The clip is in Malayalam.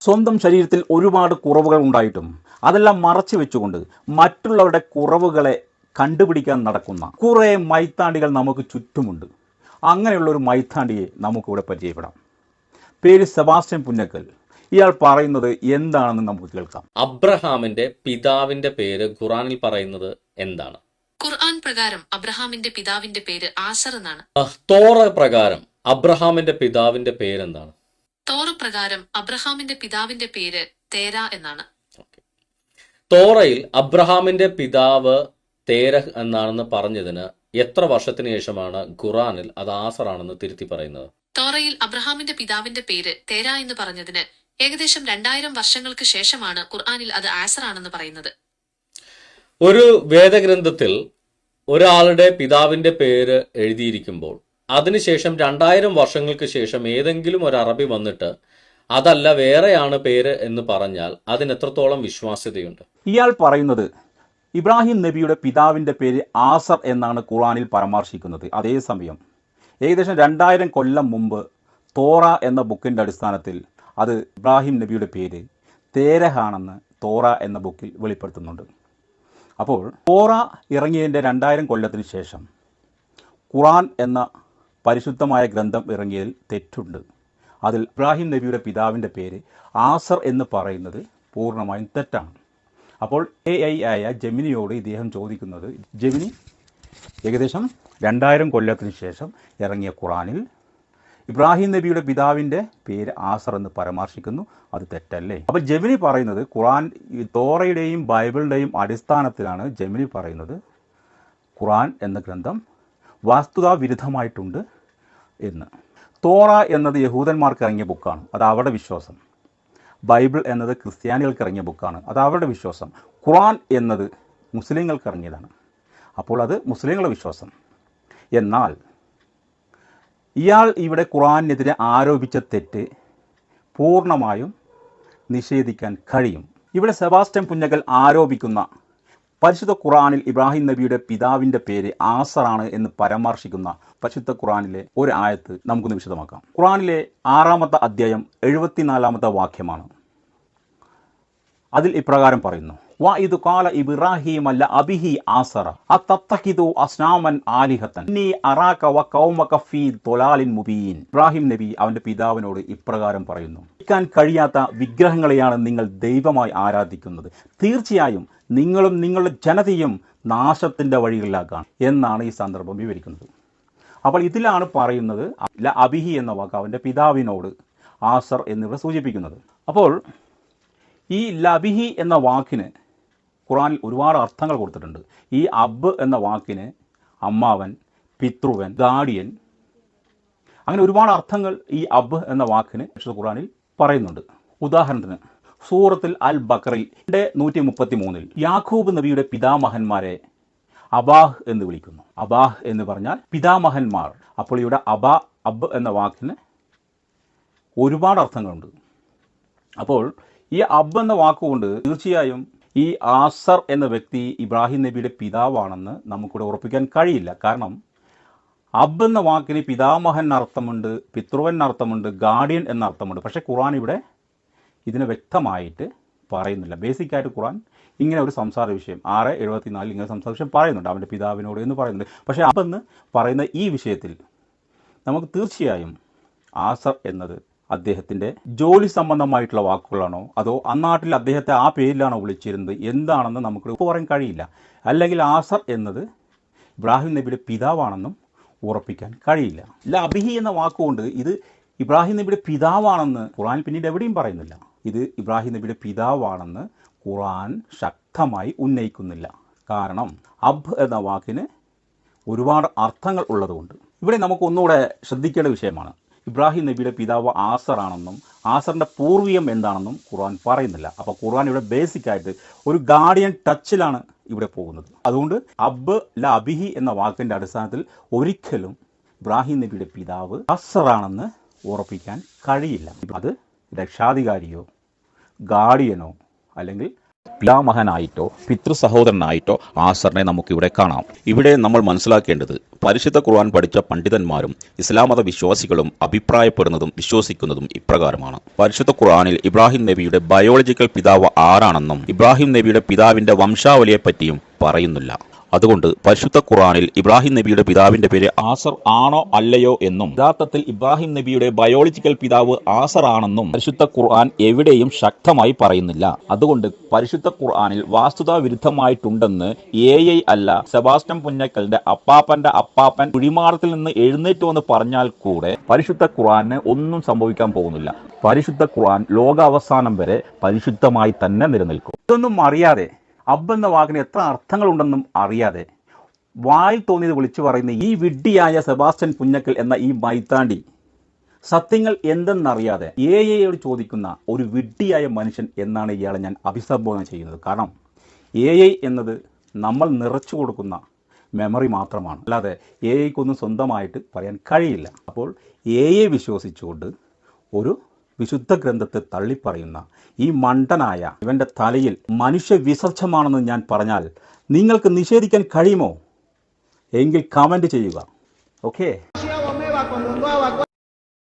സ്വന്തം ശരീരത്തിൽ ഒരുപാട് കുറവുകൾ ഉണ്ടായിട്ടും അതെല്ലാം മറച്ചു വെച്ചുകൊണ്ട് മറ്റുള്ളവരുടെ കുറവുകളെ കണ്ടുപിടിക്കാൻ നടക്കുന്ന കുറേ മൈത്താണ്ടികൾ നമുക്ക് ചുറ്റുമുണ്ട്. അങ്ങനെയുള്ള ഒരു മൈത്താണ്ടിയെ നമുക്കിവിടെ പരിചയപ്പെടാം. പേര് സെബാസ്റ്റ്യൻ പുന്നക്കൽ. ഇയാൾ പറയുന്നത് എന്താണെന്ന് നമുക്ക് കേൾക്കാം. അബ്രഹാമിന്റെ പിതാവിന്റെ പേര് ഖുറാനിൽ പറയുന്നത് എന്താണ്? ഖുർആൻ പ്രകാരം അബ്രഹാമിന്റെ പിതാവിന്റെ പേര് ആസർ എന്നാണ്. തോറ പ്രകാരം അബ്രഹാമിന്റെ പിതാവിന്റെ പേരെന്താണ്? തോറ പ്രകാരം അബ്രഹാമിന്റെ പിതാവിന്റെ പേര് തേര എന്നാണ്. തോറയിൽ അബ്രഹാമിന്റെ പിതാവ് തേരഹ് എന്നാണെന്ന് പറഞ്ഞതിന് എത്ര വർഷത്തിന് ശേഷമാണ് ഖുറാനിൽ അത് ആസറാണെന്ന് തിരുത്തി പറയുന്നത്? തോറയിൽ അബ്രഹാമിന്റെ പിതാവിന്റെ പേര് തേര എന്ന് പറഞ്ഞതിന് ഏകദേശം രണ്ടായിരം വർഷങ്ങൾക്ക് ശേഷമാണ് ഖുർആാനിൽ അത് ആസർ ആണെന്ന് പറയുന്നത്. ഒരു വേദഗ്രന്ഥത്തിൽ ഒരാളുടെ പിതാവിന്റെ പേര് എഴുതിയിരിക്കുമ്പോൾ അതിനുശേഷം രണ്ടായിരം വർഷങ്ങൾക്ക് ശേഷം ഏതെങ്കിലും ഒരു അറബി വന്നിട്ട് അതല്ല വേറെയാണ് പേര് എന്ന് പറഞ്ഞാൽ അതിന് എത്രത്തോളം വിശ്വാസ്യതയുണ്ട്? ഇയാൾ പറയുന്നത് ഇബ്രാഹിം നബിയുടെ പിതാവിന്റെ പേര് ആസർ എന്നാണ് ഖുറാനിൽ പരാമർശിക്കുന്നത്. അതേസമയം ഏകദേശം രണ്ടായിരം കൊല്ലം മുമ്പ് തോറ എന്ന ബുക്കിന്റെ അടിസ്ഥാനത്തിൽ അത് ഇബ്രാഹിം നബിയുടെ പേര് തേരഹാണെന്ന് തോറ എന്ന ബുക്കിൽ വെളിപ്പെടുത്തുന്നുണ്ട്. അപ്പോൾ തോറ ഇറങ്ങിയതിന്റെ രണ്ടായിരം കൊല്ലത്തിന് ശേഷം ഖുറാൻ എന്ന പരിശുദ്ധമായ ഗ്രന്ഥം ഇറങ്ങിയതിൽ തെറ്റുണ്ട്. അതിൽ ഇബ്രാഹിം നബിയുടെ പിതാവിന്റെ പേര് ആസർ എന്ന് പറയുന്നത് പൂർണമായും തെറ്റാണ്. അപ്പോൾ എ ഐ ആയ ജെമിനിയോട് ഇദ്ദേഹം ചോദിക്കുന്നത് ജെമിനി ഏകദേശം രണ്ടായിരം കൊല്ലത്തിന് ശേഷം ഇറങ്ങിയ ഖുറാനിൽ ഇബ്രാഹിം നബിയുടെ പിതാവിന്റെ പേര് ആസർ എന്ന് പരാമർശിക്കുന്നു. അത് തെറ്റല്ലേ? അപ്പോൾ ജെമിനി പറയുന്നത് ഖുറാൻ തോറയുടെയും ബൈബിളിന്റെയും അടിസ്ഥാനത്തിലാണ് ജെമിനി പറയുന്നത് ഖുറാൻ എന്ന ഗ്രന്ഥം വാസ്തുതാ വിരുദ്ധമായിട്ടുണ്ട് എന്ന്. തോറ എന്നത് യഹൂദന്മാർക്ക് ഇറങ്ങിയ ബുക്കാണ്. അത് അവരുടെ വിശ്വാസം. ബൈബിൾ എന്നത് ക്രിസ്ത്യാനികൾക്ക് ഇറങ്ങിയ ബുക്കാണ്. അത് അവരുടെ വിശ്വാസം. ഖുറാൻ എന്നത് മുസ്ലിങ്ങൾക്ക് ഇറങ്ങിയതാണ് അപ്പോൾ അത് മുസ്ലിങ്ങളുടെ വിശ്വാസം. എന്നാൽ ഇയാൾ ഇവിടെ ഖുറാനെതിരെ ആരോപിച്ച തെറ്റ് പൂർണമായും നിഷേധിക്കാൻ കഴിയും. ഇവിടെ സെബാസ്റ്റ്യൻ പുഞ്ഞകൽ ആരോപിക്കുന്ന പരിശുദ്ധ ഖുറാനിൽ ഇബ്രാഹിം നബിയുടെ പിതാവിന്റെ പേര് ആസറാണ് എന്ന് പരാമർശിക്കുന്ന പരിശുദ്ധ ഖുറാനിലെ ഒരു ആയത്ത് നമുക്കൊന്ന് വിശദമാക്കാം. ഖുറാനിലെ ആറാമത്തെ അധ്യായം എഴുപത്തിനാലാമത്തെ വാക്യമാണ്. അതിൽ ഇപ്രകാരം പറയുന്നു. ഇബ്രാഹിം നബി അവന്റെ പിതാവിനോട് ഇപ്രകാരം പറയുന്നു. ഇരിക്കാൻ കഴിയാത്ത വിഗ്രഹങ്ങളെയാണ് നിങ്ങൾ ദൈവമായി ആരാധിക്കുന്നത്. തീർച്ചയായും നിങ്ങളും നിങ്ങളുടെ ജനതയും നാശത്തിന്റെ വഴികളിലാക്കാണ് എന്നാണ് ഈ സന്ദർഭം വിവരിക്കുന്നത്. അപ്പോൾ ഇതിലാണ് പറയുന്നത് അബിഹി എന്ന വാക്ക് അവന്റെ പിതാവിനോട് ആസർ എന്നിവ സൂചിപ്പിക്കുന്നത്. അപ്പോൾ ഈ ലബിഹി എന്ന വാക്കിന് ഖുറാനിൽ ഒരുപാട് അർത്ഥങ്ങൾ കൊടുത്തിട്ടുണ്ട്. ഈ അബ് എന്ന വാക്കിന് അമ്മാവൻ പിതൃവൻ ഗാഡിയൻ അങ്ങനെ ഒരുപാട് അർത്ഥങ്ങൾ ഈ അബ് എന്ന വാക്കിന് വിശുദ്ധ ഖുറാനിൽ പറയുന്നുണ്ട്. ഉദാഹരണത്തിന് സൂറത്തിൽ അൽ ബക്കറിൽ നൂറ്റി മുപ്പത്തി മൂന്നിൽ യാഖൂബ് നബിയുടെ പിതാമഹന്മാരെ അബാഹ് എന്ന് വിളിക്കുന്നു. അബാഹ് എന്ന് പറഞ്ഞാൽ പിതാമഹന്മാർ. അപ്പോൾ ഇവിടെ അബാ അബ് എന്ന വാക്കിന് ഒരുപാട് അർത്ഥങ്ങളുണ്ട്. അപ്പോൾ ഈ അബ് എന്ന വാക്കുകൊണ്ട് തീർച്ചയായും ഈ ആസർ എന്ന വ്യക്തി ഇബ്രാഹിം നബിയുടെ പിതാവാണെന്ന് നമുക്കിവിടെ ഉറപ്പിക്കാൻ കഴിയില്ല. കാരണം അബ് എന്ന വാക്കിന് പിതാമഹൻ അർത്ഥമുണ്ട് പിതൃവൻ അർത്ഥമുണ്ട് ഗാർഡിയൻ എന്ന അർത്ഥമുണ്ട് പക്ഷേ ഖുറാൻ ഇവിടെ ഇതിനെ വ്യക്തമായിട്ട് പറയുന്നില്ല. ബേസിക്കായിട്ട് ഖുറാൻ ഇങ്ങനെ ഒരു സംസാര വിഷയം ആറ് എഴുപത്തിനാലിൽ ഇങ്ങനെ സംസാര വിഷയം പറയുന്നുണ്ട്. അവന്റെ പിതാവിനോട് എന്ന് പറയുന്നുണ്ട്. പക്ഷേ അബെന്ന് പറയുന്ന ഈ വിഷയത്തിൽ നമുക്ക് തീർച്ചയായും ആസർ എന്നത് അദ്ദേഹത്തിന്റെ ജോലി സംബന്ധമായിട്ടുള്ള വാക്കുകളാണോ? അതോ അന്നാട്ടിൽ അദ്ദേഹത്തെ ആ പേരിലാണോ വിളിച്ചിരുന്നത്? എന്താണെന്ന് നമുക്ക് ഇപ്പോൾ പറയാൻ കഴിയില്ല. അല്ലെങ്കിൽ ആസർ എന്നത് ഇബ്രാഹിം നബിയുടെ പിതാവാണെന്നും ഉറപ്പിക്കാൻ കഴിയില്ല. ലബിഹി എന്ന വാക്കുകൊണ്ട് ഇത് ഇബ്രാഹിം നബിയുടെ പിതാവാണെന്ന് ഖുറാൻ പിന്നീട് എവിടെയും പറയുന്നില്ല. ഇത് ഇബ്രാഹിം നബിയുടെ പിതാവാണെന്ന് ഖുറാൻ ശക്തമായി ഉന്നയിക്കുന്നില്ല. കാരണം അബ് എന്ന വാക്കിന് ഒരുപാട് അർത്ഥങ്ങൾ ഉള്ളതുകൊണ്ട്. ഇവിടെ നമുക്ക് ഒന്നുകൂടെ ശ്രദ്ധിക്കേണ്ട വിഷയമാണ്. ഇബ്രാഹിം നബിയുടെ പിതാവ് ആസറാണെന്നും ആസറിന്റെ പൂർവീയം എന്താണെന്നും ഖുർആൻ പറയുന്നില്ല. അപ്പോൾ ഖുർആൻ ഇവിടെ ബേസിക് ആയിട്ട് ഒരു ഗാർഡിയൻ ടച്ചിലാണ് ഇവിടെ പോകുന്നത്. അതുകൊണ്ട് അബ് ല അബിഹി എന്ന വാക്കിന്റെ അടിസ്ഥാനത്തിൽ ഒരിക്കലും ഇബ്രാഹിം നബിയുടെ പിതാവ് ആസറാണെന്ന് ഉറപ്പിക്കാൻ കഴിയില്ല. അത് രക്ഷാധികാരിയോ ഗാർഡിയനോ അല്ലെങ്കിൽ പിതാമഹനായിട്ടോ പിതൃ സഹോദരനായിട്ടോ ആസറിനെ നമുക്കിവിടെ കാണാം. ഇവിടെ നമ്മൾ മനസ്സിലാക്കേണ്ടത് പരിശുദ്ധ ഖുർആൻ പഠിച്ച പണ്ഡിതന്മാരും ഇസ്ലാം മത വിശ്വാസികളും അഭിപ്രായപ്പെടുന്നതും വിശ്വസിക്കുന്നതും ഇപ്രകാരമാണ്. പരിശുദ്ധ ഖുർആനിൽ ഇബ്രാഹിം നബിയുടെ ബയോളജിക്കൽ പിതാവ് ആരാണെന്നും ഇബ്രാഹിം നബിയുടെ പിതാവിന്റെ വംശാവലിയെപ്പറ്റിയും പറയുന്നില്ല. അതുകൊണ്ട് പരിശുദ്ധ ഖുറാനിൽ ഇബ്രാഹിം നബിയുടെ പിതാവിന്റെ പേര് ആസർ ആണോ അല്ലയോ എന്നും യഥാർത്ഥത്തിൽ ഇബ്രാഹിം നബിയുടെ ബയോളജിക്കൽ പിതാവ് ആസർ ആണെന്നും പരിശുദ്ധ ഖുർആൻ എവിടെയും ശക്തമായി പറയുന്നില്ല. അതുകൊണ്ട് പരിശുദ്ധ ഖുർആനിൽ വാസ്തുതാ വിരുദ്ധമായിട്ടുണ്ടെന്ന് എ ഐ അല്ല സെബാസ്റ്റ്യൻ പുന്നക്കലിന്റെ അപ്പാപ്പന്റെ അപ്പാപ്പൻ കുഴിമാറത്തിൽ നിന്ന് എഴുന്നേറ്റു എന്ന് പറഞ്ഞാൽ കൂടെ പരിശുദ്ധ ഖുർആന് ഒന്നും സംഭവിക്കാൻ പോകുന്നില്ല. പരിശുദ്ധ ഖുർആൻ ലോകാവസാനം വരെ പരിശുദ്ധമായി തന്നെ നിലനിൽക്കും. ഇതൊന്നും അറിയാതെ അബ്ബ് എന്ന വാക്കിന് എത്ര അർത്ഥങ്ങളുണ്ടെന്നും അറിയാതെ വായിൽ തോന്നിയത് വിളിച്ചു പറയുന്ന ഈ വിഡ്ഢിയായ സെബാസ്റ്റ്യൻ പുന്നക്കൽ എന്ന ഈ മൈത്താണ്ടി സത്യങ്ങൾ എന്തെന്നറിയാതെ എ എയോട് ചോദിക്കുന്ന ഒരു വിഡ്ഢിയായ മനുഷ്യൻ എന്നാണ് ഇയാളെ ഞാൻ അഭിസംബോധന ചെയ്യുന്നത്. കാരണം എ ഐ എന്നത് നമ്മൾ നിറച്ചു കൊടുക്കുന്ന മെമ്മറി മാത്രമാണ്. അല്ലാതെ എ ഐക്കൊന്നും സ്വന്തമായിട്ട് പറയാൻ കഴിയില്ല. അപ്പോൾ എ ഐ വിശ്വസിച്ചുകൊണ്ട് ഒരു വിശുദ്ധ ഗ്രന്ഥത്തെ തള്ളിപ്പറയുന്ന ഈ മണ്ടനായ ഇവന്റെ തലയിൽ മനുഷ്യ വിസർജമാണെന്ന് ഞാൻ പറഞ്ഞാൽ നിങ്ങൾക്ക് നിഷേധിക്കാൻ കഴിയുമോ? എങ്കിൽ കമന്റ് ചെയ്യുക. ഓക്കേ